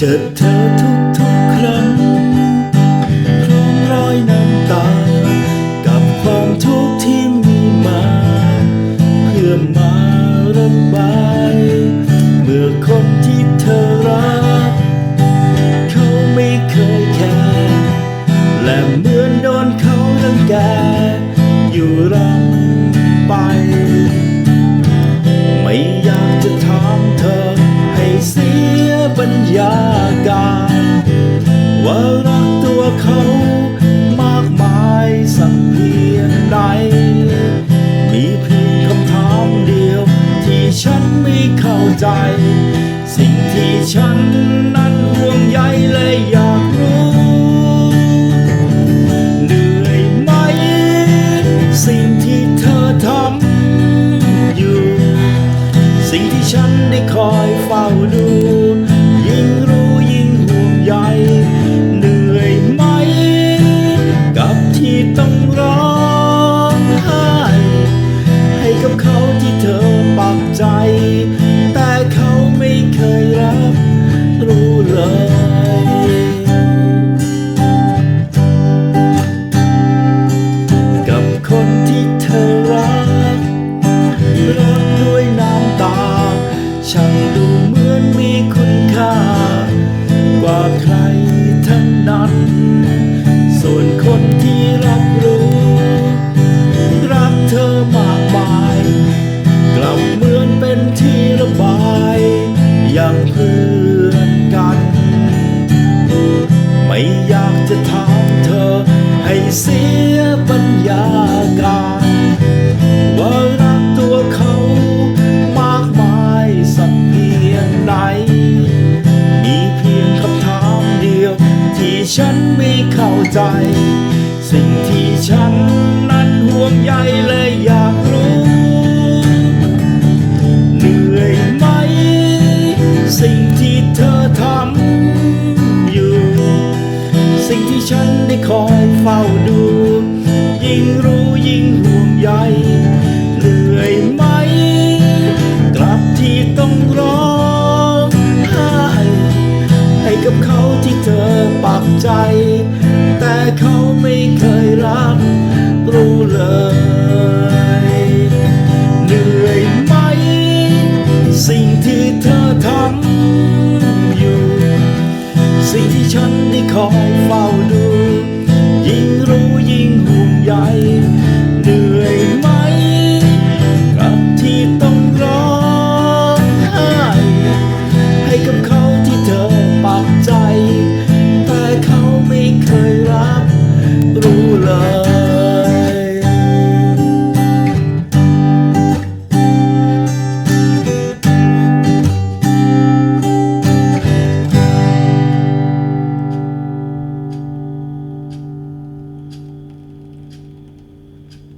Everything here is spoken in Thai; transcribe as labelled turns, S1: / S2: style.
S1: เจอเธอทุก ยบรรยากาศว่ารักตัวเขามากมายสักเพียงใด มีเพียงคำถามเดียว ที่ฉันไม่เข้าใจ สิ่งที่ฉันนั้นห่วงใยและอยากรู้เหนื่อยไหม สิ่งที่เธอทำอยู่ สิ่งที่ฉันได้คอยเฝ้าดู อปักใจ แต่เขาไม่เคยรับรู้เลยกับคนที่เธอรักรักด้วยน้ำตา ช่างดูเหมือนมีคุณค่า กว่าใครทั้งนั้น ส่วนคนที่รับรู้ รักเธอมากมาย ใจสิ่งที่ฉันนั้นห่วงใยและอยากรู้ เหนื่อยไหม สิ่งที่เธอทำอยู่ สิ่งที่ฉันได้คอยเฝ้าดู ยิ่งรู้ยิ่งห่วงใยเหนื่อยไหม กลับที่ต้องร้องไห้ให้กับเขาที่เธอปักใจ ย เหนื่อยไหม สิ่งที่เธอทำอยู่ สิ่งที่ฉันได้คอยเฝ้าดู